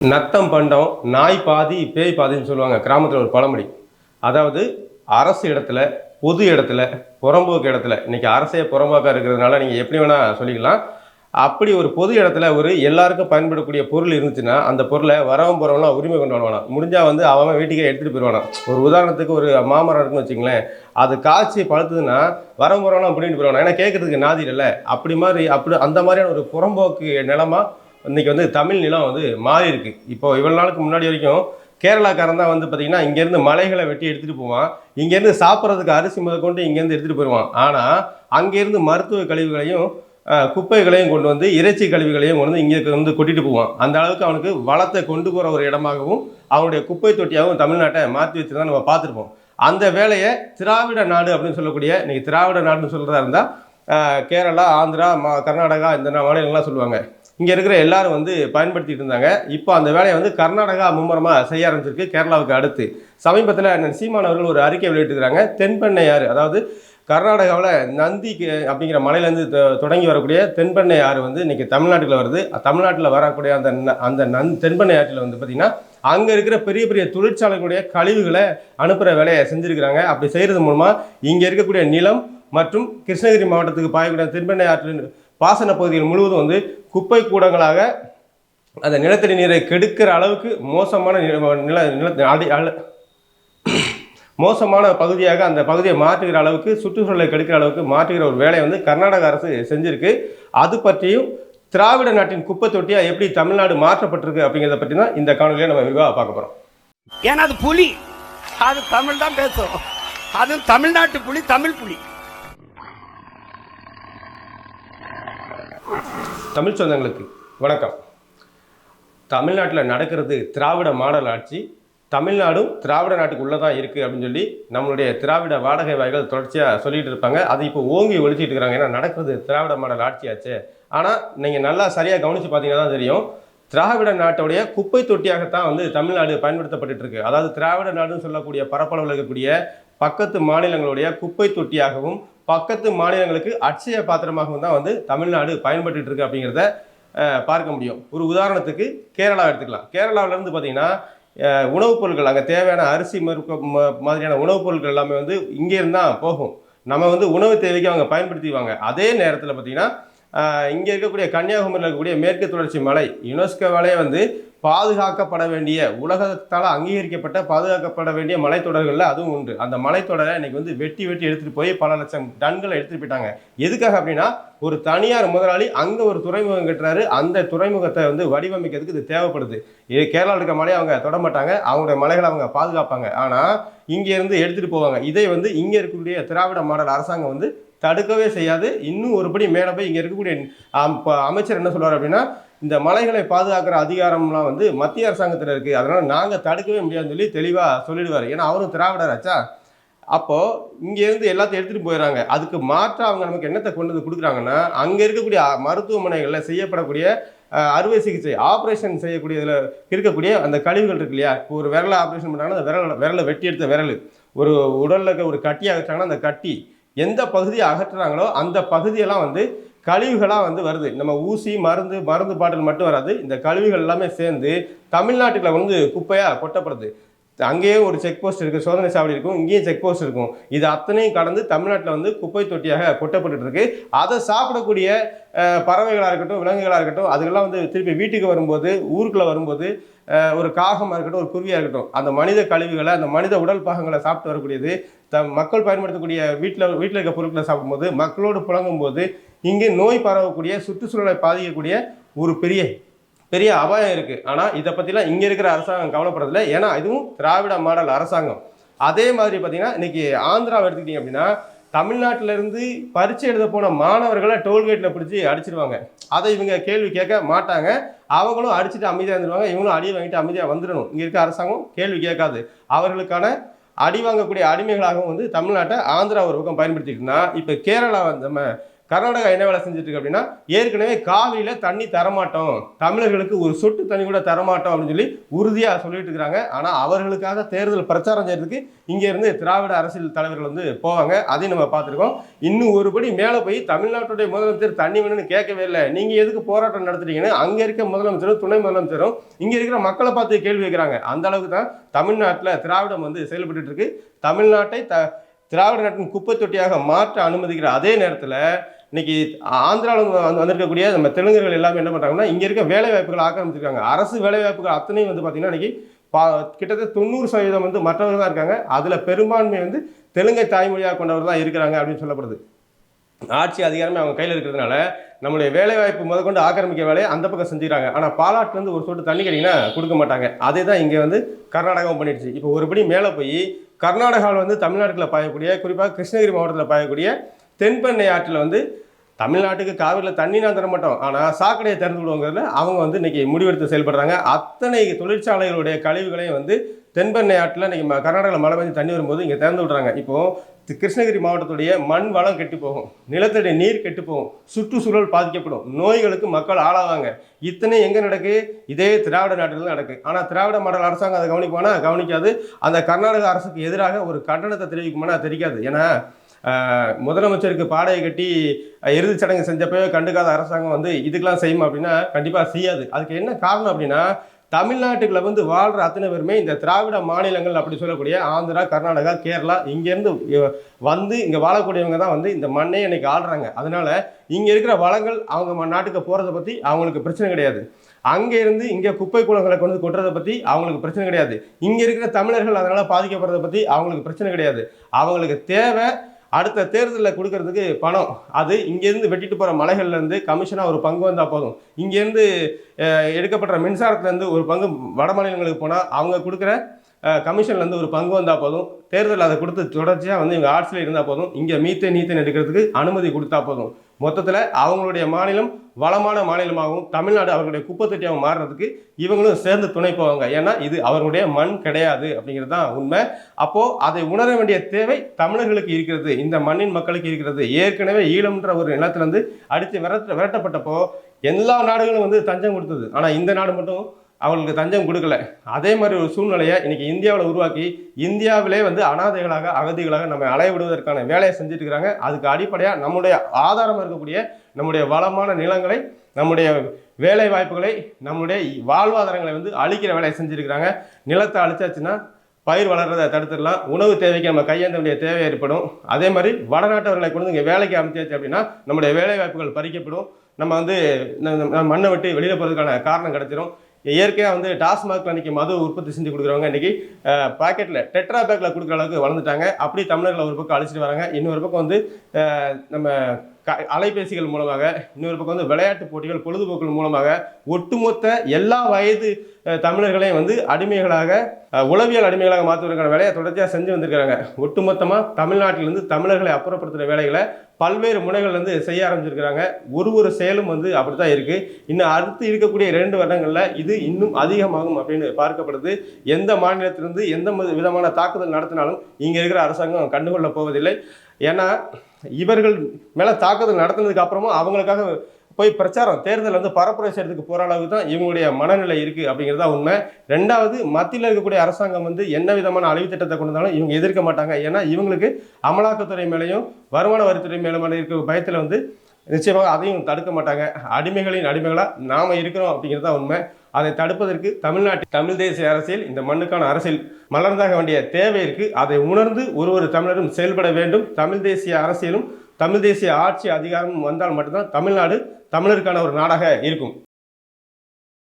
நத்தம் பண்டம் நாய் பாதி பேய் பாதின்னு சொல்லுவாங்க கிராமத்தில் ஒரு பழமொழி. அதாவது அரசு இடத்துல பொது இடத்துல புறம்போக்கு இடத்துல இன்றைக்கி அரசே புறம்போக்காக இருக்கிறதுனால நீங்கள் எப்படி வேணால் சொல்லிக்கலாம். அப்படி ஒரு பொது இடத்துல ஒரு எல்லாருக்கும் பயன்படக்கூடிய பொருள் இருந்துச்சுன்னா அந்த பொருளை வரவன் போகிறவங்களாம் உரிமை கொண்டு வருவானா முடிஞ்சால் வந்து அவன் வீட்டுக்கே எடுத்துகிட்டு போயிடுவானா ஒரு உதாரணத்துக்கு ஒரு மாமரம் இருக்குன்னு வச்சுங்களேன் அது காய்ச்சி பழுத்துதுன்னா வரவன் போகிறவங்களாம் பிடிட்டு போயிடுவானா ஏன்னா கேட்குறதுக்கு நாதி இல்லை அப்படி மாதிரி அப்படி அந்த மாதிரியான ஒரு புறம்போக்கு நிலமாக இன்றைக்கி வந்து தமிழ் நிலம் வந்து மாறி இருக்கு. இப்போ இவ்வளோ நாளுக்கு முன்னாடி வரைக்கும் கேரளாக்காரன் தான் வந்து பார்த்திங்கன்னா இங்கேருந்து மலைகளை வெட்டி எடுத்துகிட்டு போவான். இங்கேருந்து சாப்பிட்றதுக்கு அரிசி முதற்கொண்டு இங்கேருந்து எடுத்துகிட்டு போயிடுவான். ஆனால் அங்கேருந்து மருத்துவ கழிவுகளையும் குப்பைகளையும் கொண்டு வந்து இறைச்சி கழிவுகளையும் கொண்டு வந்து இங்கே வந்து கொட்டிட்டு போவான். அந்த அளவுக்கு அவனுக்கு வளத்தை கொண்டு போகிற ஒரு இடமாகவும் அவனுடைய குப்பை தொட்டியாகவும் தமிழ்நாட்டை மாற்றி வச்சுருந்தா நம்ம பார்த்துருப்போம். அந்த வேலையை திராவிட நாடு அப்படின்னு சொல்லக்கூடிய இன்றைக்கி திராவிட நாடுன்னு சொல்கிறதா இருந்தால் கேரளா ஆந்திரா மா கர்நாடகா இந்த மாநிலங்கள்லாம் சொல்லுவாங்க. இங்கே இருக்கிற எல்லாரும் வந்து பயன்படுத்திட்டு இருந்தாங்க. இப்போ அந்த வேலையை வந்து கர்நாடகா மும்முரமாக செய்ய ஆரம்பிச்சிருக்கு கேரளாவுக்கு அடுத்து. சமீபத்தில் அண்ணன் சீமான் அவர்கள் ஒரு அறிக்கை வெளியிட்டிருக்கிறாங்க. தென்பெண்ணையாறு அதாவது கர்நாடகாவில் நந்தி அப்படிங்கிற மலையிலேருந்து தொடங்கி வரக்கூடிய தென்பெண்ணை ஆறு வந்து இன்றைக்கி தமிழ்நாட்டில் வருது? தமிழ்நாட்டில் வரக்கூடிய அந்த ந- அந்த நந் தென்பெண்ணை ஆற்றில் வந்து பார்த்திங்கன்னா அங்கே இருக்கிற பெரிய பெரிய தொழிற்சாலைகளுடைய கழிவுகளை அனுப்புகிற வேலையை செஞ்சுருக்கிறாங்க. அப்படி செய்கிறது மூலமாக இங்கே இருக்கக்கூடிய நிலம் மற்றும் கிருஷ்ணகிரி மாவட்டத்துக்கு பாயக்கூடிய தென்பெண்ணை ஆற்றின் பாசன பகுதிகள் முழுவதும் வந்து குப்பை கூடங்களாக அந்த நிலத்தடி நீரை கெடுக்கிற அளவுக்கு மோசமான நில நில நில மோசமான பகுதியாக அந்த பகுதியை மாற்றுகிற அளவுக்கு சுற்றுச்சூழலை கெடுக்கிற அளவுக்கு மாற்றுகிற ஒரு வேலையை வந்து கர்நாடக அரசு செஞ்சிருக்கு. அது பற்றியும் திராவிட நாட்டின் குப்பை தொட்டியாக எப்படி தமிழ்நாடு மாற்றப்பட்டிருக்கு அப்படிங்கிறத பற்றி தான் இந்த காணொலியை நம்ம விரிவாக பார்க்க போகிறோம் ஏன்னா அது புலி. அது தமிழ் தான் பேசும் அது தமிழ்நாட்டு புலி தமிழ் புலி. தமிழ் சொந்தங்களுக்கு வணக்கம். தமிழ்நாட்டில் நடக்கிறது திராவிட மாடல் ஆட்சி. தமிழ்நாடும் திராவிட நாட்டுக்கு உள்ளே தான் இருக்குது அப்படின்னு சொல்லி நம்மளுடைய திராவிட வாடகை வாய்கள் தொடர்ச்சியாக சொல்லிகிட்டு இருப்பாங்க. அது இப்போ ஓங்கி ஒழிச்சிட்டு இருக்கிறாங்க ஏன்னா நடக்கிறது திராவிட மாடல் ஆட்சியாச்சு. ஆனால் நீங்கள் நல்லா சரியாக கவனித்து பார்த்தீங்கன்னா தான் தெரியும். திராவிட நாட்டுடைய குப்பை தொட்டியாகத்தான் வந்து தமிழ்நாடு பயன்படுத்தப்பட்டு இருக்கு. அதாவது திராவிட நாடுன்னு சொல்லக்கூடிய பரப்பளவில் இருக்கக்கூடிய பக்கத்து மாநிலங்களுடைய குப்பை தொட்டியாகவும் பக்கத்து மாநிலங்களுக்கு அட்சய பாத்திரமாகவும் தான் வந்து தமிழ்நாடு பயன்பட்டு இருக்கு அப்படிங்கிறத பார்க்க முடியும். ஒரு உதாரணத்துக்கு கேரளா எடுத்துக்கலாம். கேரளாவிலேருந்து பார்த்தீங்கன்னா உணவுப் பொருட்கள் அங்கே தேவையான அரிசி மாதிரியான உணவுப் பொருட்கள் எல்லாமே வந்து இங்கேருந்து தான் போகும். நம்ம வந்து உணவு தேவைக்கு அவங்க பயன்படுத்திவாங்க அதே நேரத்தில் பார்த்தீங்கன்னா இங்கே இருக்கக்கூடிய கன்னியாகுமரியில் இருக்கக்கூடிய மேற்கு தொடர்ச்சி மலை யுனெஸ்கோவாலே வந்து பாதுகாக்கப்பட வேண்டிய உலகத்தால் அங்கீகரிக்கப்பட்ட பாதுகாக்கப்பட வேண்டிய மலைத்தொடர்களில் அதுவும் உண்டு. அந்த மலைத்தொடரை இன்னைக்கு வந்து வெட்டி வெட்டி எடுத்துகிட்டு போய் பல லட்சம் டன்களை எடுத்துகிட்டு போயிட்டாங்க. எதுக்காக அப்படின்னா ஒரு தனியார் முதலாளி அங்கே ஒரு துறைமுகம் கட்டுறாரு. அந்த துறைமுகத்தை வந்து வடிவமைக்கிறதுக்கு இது தேவைப்படுது. இது கேரளாவில் இருக்க மலையை அவங்க தொட மாட்டாங்க. அவங்களுடைய மலைகளை அவங்க பாதுகாப்பாங்க. ஆனால் இங்கேருந்து எடுத்துகிட்டு போவாங்க. இதை வந்து இங்கே இருக்கக்கூடிய திராவிட மாடல் அரசாங்கம் வந்து தடுக்கவே செய்யாது. இன்னும் ஒருபடி மேலே போய் இங்கே இருக்கக்கூடிய அமைச்சர் என்ன சொல்வார் அப்படின்னா இந்த மலைகளை பாதுகாக்கிற அதிகாரம்லாம் வந்து மத்திய அரசாங்கத்தில் இருக்குது அதனால் நாங்கள் தடுக்கவே முடியாதுன்னு சொல்லி தெளிவாக சொல்லிடுவார். ஏன்னா அவரும் திராவிடர் ஆச்சா? அப்போது இங்கேருந்து எல்லாத்தையும் எடுத்துகிட்டு போயிடுறாங்க. அதுக்கு மாற்ற அவங்க நமக்கு என்னத்தை கொண்டு வந்து கொடுக்குறாங்கன்னா அங்கே இருக்கக்கூடிய மருத்துவமனைகளில் செய்யப்படக்கூடிய அறுவை சிகிச்சை ஆப்ரேஷன் செய்யக்கூடிய இதில் இருக்கக்கூடிய அந்த கழிவுகள் இருக்கு இல்லையா? இப்போ ஒரு விரலை ஆப்ரேஷன் பண்ணாங்கன்னா அந்த விரல விரலை வெட்டி எடுத்த விரல். ஒரு உடலில் இருக்க ஒரு கட்டி அகற்றாங்கன்னா அந்த கட்டி எந்த பகுதியை அகற்றுறாங்களோ அந்த பகுதியெல்லாம் வந்து கழிவுகளாக வந்து வருது. நம்ம ஊசி மருந்து மருந்து பாட்டில் மட்டும் வராது. இந்த கழிவுகள் எல்லாமே சேர்ந்து தமிழ்நாட்டில் வந்து குப்பையாக கொட்டப்படுது. அங்கேயும் ஒரு செக் போஸ்ட் இருக்குது சோதனை சாவடி இருக்கும் இங்கேயும் செக் போஸ்ட் இருக்கும். இது அத்தனையும் கடந்து தமிழ்நாட்டில் வந்து குப்பை தொட்டியாக கொட்டப்பட்டு இருக்கு. அதை சாப்பிடக்கூடிய பறவைகளாக இருக்கட்டும் விலங்குகளாக இருக்கட்டும் அதுக்கெல்லாம் வந்து திருப்பி வீட்டுக்கு வரும்போது ஊருக்குள்ளே வரும்போது ஒரு காகமாக இருக்கட்டும் ஒரு குருவியாக இருக்கட்டும் அந்த மனித கழிவுகளை அந்த மனித உடல் பாகங்களை சாப்பிட்டு வரக்கூடியது த மக்கள் பயன்படுத்தக்கூடிய வீட்டில் வீட்டில் இருக்க பொருட்களை சாப்பிடும்போது மக்களோடு புழங்கும்போது இங்கே நோய் பரவக்கூடிய சுற்றுச்சூழலை பாதிக்கக்கூடிய ஒரு பெரிய பெரிய அபாயம் இருக்குது ஆனால் இதை பற்றிலாம் இங்கே இருக்கிற அரசாங்கம் கவலைப்படுறதில்ல. ஏன்னா இதுவும் திராவிட மாடல் அரசாங்கம். அதே மாதிரி பார்த்தீங்கன்னா இன்றைக்கி ஆந்திராவை எடுத்துக்கிட்டிங்க அப்படின்னா தமிழ்நாட்டிலேருந்து பரிச்சை எழுத போன மாணவர்களை டோல்கேட்டில் பிடிச்சி அடிச்சிருவாங்க. அதை இவங்க கேள்வி கேட்க மாட்டாங்க. அவங்களும் அடிச்சுட்டு அமைதியாக இருந்துருவாங்க. இவங்களும் அடி வாங்கிட்டு அமைதியாக வந்துடணும். இங்கே இருக்க அரசாங்கம் கேள்வி கேட்காது. அவர்களுக்கான அடி வாங்கக்கூடிய அடிமைகளாகவும் வந்து தமிழ்நாட்டை ஆந்திரா ஒரு பக்கம் பயன்படுத்திக்கிட்டுனா இப்போ கேரளா நம்ம கர்நாடகா என்ன வேலை செஞ்சுட்டு இருக்கு அப்படின்னா ஏற்கனவே காவிரியில் தண்ணி தரமாட்டோம். தமிழர்களுக்கு ஒரு சொட்டு தண்ணி கூட தரமாட்டோம் அப்படின்னு சொல்லி உறுதியாக சொல்லிட்டு இருக்கிறாங்க. ஆனால் அவர்களுக்காக தேர்தல் பிரச்சாரம் செய்யறதுக்கு இங்கேருந்து திராவிட அரசியல் தலைவர்கள் வந்து போவாங்க. அதையும் நம்ம பார்த்துருக்கோம். இன்னும் ஒருபடி மேலே போய் தமிழ்நாட்டுடைய முதலமைச்சர் தண்ணி வேணும்னு கேட்கவே இல்லை. நீங்கள் எதுக்கு போராட்டம் நடத்துறீங்கன்னு அங்கே இருக்க முதலமைச்சரும் துணை முதலமைச்சரும் இங்கே இருக்கிற மக்களை பார்த்து கேள்வி வைக்கிறாங்க அந்த அளவுக்கு தான் தமிழ்நாட்டில் திராவிடம் வந்து செயல்பட்டு இருக்கு. தமிழ்நாட்டை த திராவிட நாட்டின் குப்பை தொட்டியாக மாற்ற அனுமதிக்கிற அதே நேரத்தில் இன்னைக்கு ஆந்திராவில் வந்து வந்திருக்கக்கூடிய நம்ம தெலுங்குகள் எல்லாமே என்ன பண்ணுறாங்கன்னா இங்கே இருக்க வேலை வாய்ப்புகள் ஆக்கிரமிச்சிருக்காங்க. அரசு வேலை வாய்ப்புகள் அத்தனையும் வந்து பார்த்தீங்கன்னா இன்றைக்கி பா கிட்டத்தட்ட தொண்ணூறு சதவீதம் வந்து மற்றவர்கள் தான் இருக்காங்க. அதில் பெரும்பான்மை வந்து தெலுங்கை தாய்மொழியாக கொண்டவர் தான் இருக்கிறாங்க அப்படின்னு சொல்லப்படுது. ஆட்சி அதிகாரமே அவங்க கையில் இருக்கிறதுனால நம்மளுடைய வேலைவாய்ப்பு முதற்கொண்டு ஆக்கிரமிக்க வேலையை அந்த பக்கம் செஞ்சுக்கிறாங்க. ஆனால் பாலாட்டிலேருந்து ஒரு சொட்டு தண்ணி கேட்டிங்கன்னா கொடுக்க மாட்டாங்க. அதே தான் இங்கே வந்து கர்நாடகாவும் பண்ணிடுச்சு. இப்போ ஒருபடி மேலே போய் கர்நாடகாவில் வந்து தமிழ்நாட்டில் பாயக்கூடிய குறிப்பாக கிருஷ்ணகிரி மாவட்டத்தில் பாயக்கூடிய தென்பெண்ணை ஆற்றில் வந்து தமிழ்நாட்டுக்கு காவிரியில் தண்ணி நான் தர மாட்டோம். ஆனால் சாக்கடையை திறந்து விடுவோங்கிறதுல அவங்க வந்து இன்றைக்கி முடிவெடுத்து செயல்படுறாங்க. அத்தனை தொழிற்சாலைகளுடைய கழிவுகளையும் வந்து தென்பெண்ணை ஆற்றில் இன்னைக்கு ம- கர்நாடகாவில் மழை பெஞ்சு தண்ணி வரும்போது இங்கே திறந்து விடுறாங்க. இப்போது கிருஷ்ணகிரி மாவட்டத்துடைய மண் வளம் கெட்டு போகும். நிலத்தடி நீர் கெட்டு போகும். சுற்றுச்சூழல் பாதிக்கப்படும். நோய்களுக்கு மக்கள் ஆளாவாங்க. இத்தனை எங்கே நடக்கு? இதே திராவிட நாட்டில் தான் நடக்கு. ஆனால் திராவிட மாடல் அரசாங்கம் அதை கவனிப்பானா கவனிக்காது. அந்த கர்நாடக அரசுக்கு எதிராக ஒரு கண்டனத்தை தெரிவிக்குமானா? தெரிவிக்காது ஏன்னா முதலமைச்சருக்கு பாடையை கட்டி இறுதிச் சடங்கு செஞ்சப்பவே கண்டுக்காத அரசாங்கம் வந்து இதுக்கெல்லாம் செய்யும் அப்படின்னா கண்டிப்பாக செய்யாது. அதுக்கு என்ன காரணம் அப்படின்னா தமிழ்நாட்டுக்குள்ள வந்து வாழ்கிற அத்தனை பேருமே இந்த திராவிட மாநிலங்கள் அப்படி சொல்லக்கூடிய ஆந்திரா கர்நாடகா கேரளா இங்கேருந்து வந்து இங்கே வாழக்கூடியவங்க தான் வந்து இந்த மண்ணே இன்னைக்கு ஆள்றாங்க. அதனால இங்கே இருக்கிற வளங்கள் அவங்க ம- நாட்டுக்கு போகிறத பற்றி அவங்களுக்கு பிரச்சனை கிடையாது. அங்கே இருந்து இங்கே குப்பை குளங்களை கொண்டு கொட்டுறதை பற்றி அவங்களுக்கு பிரச்சனை கிடையாது. இங்கே இருக்கிற தமிழர்கள் அதனால் பாதிக்கப்படுறதை பற்றி அவங்களுக்கு பிரச்சனை கிடையாது. அவங்களுக்கு தேவை அடுத்த தேர்தலில் கொடுக்கறதுக்கு பணம். அது இங்கேருந்து வெட்டிட்டு போகிற மலைகள்லேருந்து கமிஷனாக ஒரு பங்கு வந்தால் போதும். இங்கேருந்து எடுக்கப்படுற மின்சாரத்துலேருந்து ஒரு பங்கு வட மாநிலங்களுக்கு போனால் அவங்க கொடுக்குற கமிஷன்லேருந்து ஒரு பங்கு வந்தால் போதும். தேர்தல் அதை கொடுத்து தொடர்ச்சியாக வந்து இவங்க ஆட்சியில் இருந்தால் போதும். இங்கே மீத்தே நீத்தன் எடுக்கிறதுக்கு அனுமதி கொடுத்தா போதும். மொத்தத்தில் அவங்களுடைய மாநிலம் வளமான மாநிலமாகவும் தமிழ்நாடு அவர்களுடைய குப்பத்தொட்டியாகவும் மாறுறதுக்கு இவங்களும் சேர்ந்து துணை போவாங்க. ஏன்னா இது அவர்களுடைய மண் கிடையாது அப்படிங்கிறது தான் உண்மை. அப்போது அதை உணர வேண்டிய தேவை தமிழர்களுக்கு இருக்கிறது. இந்த மண்ணின் மக்களுக்கு இருக்கிறது. ஏற்கனவே ஈழம்ன்ற ஒரு நிலத்திலேருந்து அடித்து விரட்ட விரட்டப்பட்டப்போ எல்லா நாடுகளும் வந்து தஞ்சம் கொடுத்தது. ஆனால் இந்த நாடு மட்டும் அவங்களுக்கு தஞ்சம் கொடுக்கல. அதே மாதிரி ஒரு சூழ்நிலையை இன்னைக்கு இந்தியாவில் உருவாக்கி இந்தியாவிலே வந்து அனாதைகளாக அகதிகளாக நம்ம அலைய விடுவதற்கான வேலையை செஞ்சுட்டு இருக்கிறாங்க அதுக்கு அடிப்படையாக நம்முடைய ஆதாரம் இருக்கக்கூடிய நம்முடைய வளமான நிலங்களை நம்முடைய வேலை வாய்ப்புகளை நம்முடைய வாழ்வாதாரங்களை வந்து அழிக்கிற வேலையை செஞ்சுருக்கிறாங்க நிலத்தை அழிச்சாச்சுன்னா பயிர் வளர்றதை தடுத்துடலாம். உணவு தேவைக்கு நம்ம கையேந்த வேண்டிய தேவை ஏற்படும். அதே மாதிரி வடநாட்டவர்களை கொண்டு வந்து இங்கே வேலைக்கு அமைச்சாச்சு அப்படின்னா நம்முடைய வேலை வாய்ப்புகள் பறிக்கப்படும். நம்ம வந்து மண்ணை விட்டு வெளியில் போகிறதுக்கான காரணம் கிடச்சிரும். இயற்கையாக வந்து டாஸ்மாக் அன்றைக்கி மது உற்பத்தி செஞ்சு கொடுக்குறவங்க இன்றைக்கி பாக்கெட்டில் டெட்ரா பேக்கில் கொடுக்குற அளவுக்கு வளர்ந்துட்டாங்க. அப்படி தமிழர்களை ஒரு பக்கம் அழிச்சிட்டு வராங்க. இன்னொரு பக்கம் வந்து நம்ம க அலைபேசிகள் மூலமாக இன்னொரு பக்கம் வந்து விளையாட்டு போட்டிகள் பொழுதுபோக்குகள் மூலமாக ஒட்டுமொத்த எல்லா வயது தமிழர்களையும் வந்து அடிமைகளாக உளவியல் அடிமைகளாக மாற்றுவதற்கான வேலையை தொடர்ச்சியாக செஞ்சு வந்திருக்கிறாங்க. ஒட்டுமொத்தமாக தமிழ்நாட்டிலிருந்து தமிழர்களை அப்புறப்படுத்துகிற வேலைகளை பல்வேறு முனைகள்லேருந்து செய்ய ஆரம்பிச்சிருக்கிறாங்க. ஒரு ஒரு செயலும் வந்து அப்படி தான் இருக்குது இன்னும் அடுத்து இருக்கக்கூடிய ரெண்டு வருடங்களில் இது இன்னும் அதிகமாகும் அப்படின்னு பார்க்கப்படுது. எந்த மாநிலத்திலிருந்து எந்த விதமான தாக்குதல் நடத்தினாலும் இங்கே இருக்கிற அரசாங்கம் கண்டுகொள்ளப் போவதில்லை. ஏன்னா இவர்கள் மேலே தாக்குதல் நடத்தினதுக்கு அப்புறமும் அவங்களுக்காக போய் பிரச்சாரம் தேர்தல் வந்து பரப்புரை செய்யறதுக்கு போகிற அளவுக்கு தான் இவங்களுடைய மனநிலை இருக்குது அப்படிங்கிறது தான் உண்மை. ரெண்டாவது மத்தியில் இருக்கக்கூடிய அரசாங்கம் வந்து என்ன விதமான அழிவு திட்டத்தை கொண்டு வந்தாலும் இவங்க எதிர்க்க மாட்டாங்க. ஏன்னா இவங்களுக்கு அமலாக்கத்துறை மேலேயும் வருமான வரித்துறை மேலே இருக்கிற பயத்தில் வந்து நிச்சயமாக அதையும் தடுக்க மாட்டாங்க. அடிமைகளின் அடிமைகளாக நாம் இருக்கிறோம் அப்படிங்கிறது தான் உண்மை. அதை தடுப்பதற்கு தமிழ்நாட்டு தமிழ் தேசிய அரசியல் இந்த மண்ணுக்கான அரசியல் மலர்ந்தாக வேண்டிய தேவை இருக்கு. அதை உணர்ந்து ஒரு ஒரு தமிழரும் செயல்பட வேண்டும். தமிழ் தேசிய அரசியலும் தமிழ் தேசிய ஆட்சி அதிகாரமும் வந்தால் மட்டும்தான் தமிழ்நாடு தமிழருக்கான ஒரு நாடாக இருக்கும்.